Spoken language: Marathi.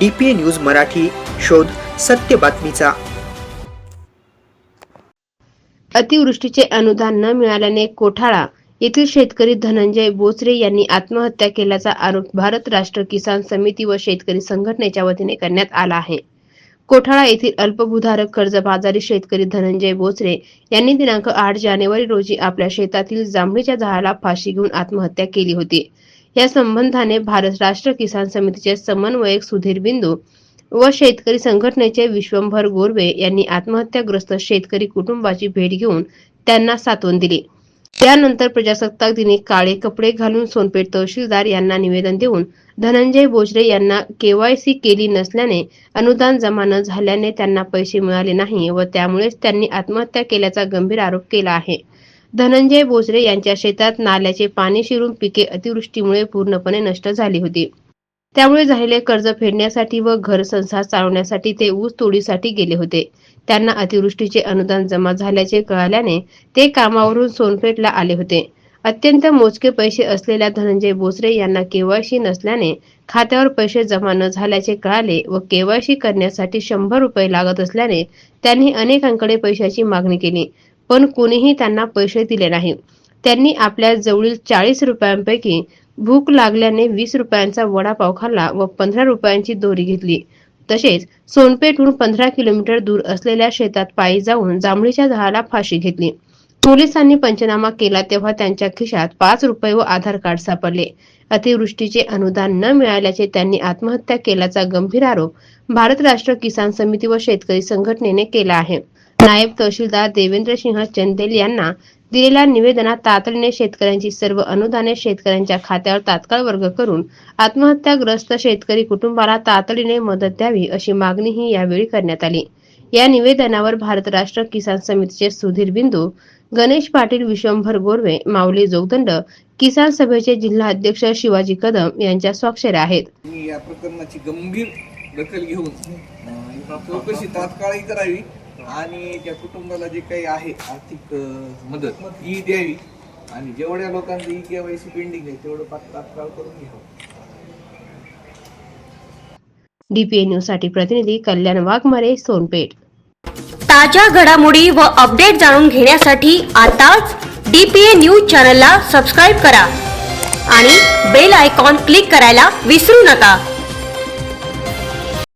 डीपीए न्यूज मराठी शोध सत्य बातमीचा. अतिवृष्टीचे अनुदान न मिळाल्याने कोठाळा येथील शेतकरी धनंजय बोचरे यांनी आत्महत्या केल्याचा आरोप भारत राष्ट्र किसान समिती व शेतकरी संघटनेच्या वतीने करण्यात आला आहे. कोठाळा येथील अल्पभूधारक कर्जबाजारी शेतकरी धनंजय बोचरे यांनी दिनांक आठ जानेवारी रोजी आपल्या शेतातील जांभळीच्या झाडाला फाशी घेऊन आत्महत्या केली होती. या संबंधाने भारत राष्ट्र किसान समितीचे समन्वयक सुधीर बिंदू व शेतकरी संघटनेचे विश्वंभर गोरवे यांनी आत्महत्याग्रस्त शेतकरी कुटुंबाची भेट घेऊन त्यांना सांत्वन दिली. त्यानंतर प्रजासत्ताक दिनी काळे कपडे घालून सोनपेठ तहसीलदार यांना निवेदन देऊन धनंजय बोजरे यांना केवायसी केली नसल्याने अनुदान जमा न झाल्याने त्यांना पैसे मिळाले नाही व त्यामुळेच त्यांनी आत्महत्या केल्याचा गंभीर आरोप केला आहे. धनंजय बोजरे यांच्या शेतात नाल्याचे पाणी शिरून पिके अतिवृष्टीमुळे पूर्णपणे नष्ट झाली होती. त्यामुळे झालेले कर्ज फेडण्यासाठी व घर संसार चालवण्यासाठी ते ऊस तोडीसाठी गेले होते. त्यांना अतिवृष्टीचे अनुदान जमा झाल्याचे कळाल्याने ते कामावरून सोनपेठला आले होते. अत्यंत मोजके पैसे असलेल्या धनंजय बोसरे यांना केवायसी नसल्याने खात्यावर पैसे जमा न झाल्याचे कळाले व केवायसी करण्यासाठी शंभर रुपये लागत असल्याने त्यांनी अनेकांकडे पैशाची मागणी केली. पण कोणीही त्यांना पैसे दिले नाही. त्यांनी आपल्या जवळील चाळीस रुपयांपैकी भूक लागल्याने वीस रुपयांचा वडापाव खाल्ला व पंधरा रुपयांची दोरी घेतली. तसेच सोनपेठहून पंधरा किलोमीटर दूर असलेल्या शेतात पायी जाऊन जांभळीच्या झाडाला फाशी घेतली. पोलिसांनी पंचनामा केला तेव्हा त्यांच्या खिशात पाच रुपये व आधार कार्ड सापडले. अतिवृष्टीचे अनुदान न मिळाल्याचे त्यांनी आत्महत्या केल्याचा गंभीर आरोप भारत राष्ट्र किसान समिती व शेतकरी संघटनेने केला आहे. नायब तहसीलदार देवेंद्र सिंह चंदेल यांना दिलेल्या निवेदनात तातडीने शेतकऱ्यांची सर्व अनुदाने शेतकऱ्यांच्या खात्यावर तात्काळ वर्ग करून आत्महत्याग्रस्त शेतकरी कुटुंबाला तातडीने मदत द्यावी अशी मागणीही यावेळी करण्यात आली. या निवेदनावर भारत राष्ट्र किसान समितीचे सुधीर बिंदू गणेश पाटील विश्वंभर गोरवे माऊली जोगदंड किसान सभेचे जिल्हा अध्यक्ष शिवाजी कदम यांच्या स्वाक्षऱ्या आहेत. मी या प्रकरणाची गंभीर दखल घेऊन चौकशी तात्काळही करावी आणि त्या कुटुंबाला जे काही आहे आर्थिक मदत ही द्यावी. आणि जेवढ्या लोकांचं ई केवायसी पेंडिंग आहे तेवढं तात्काळ करून घ्यावं. डीपीए न्यूजसाठी प्रतिनिधी कल्याण वाघमारे सोनपेठ. ताज्या घडामोडी व अपडेट जाणून घेण्यासाठी आताच डीपीए न्यूज चॅनलला सबस्क्राईब करा. आणि बेल आयकॉन क्लिक करायला विसरू नका.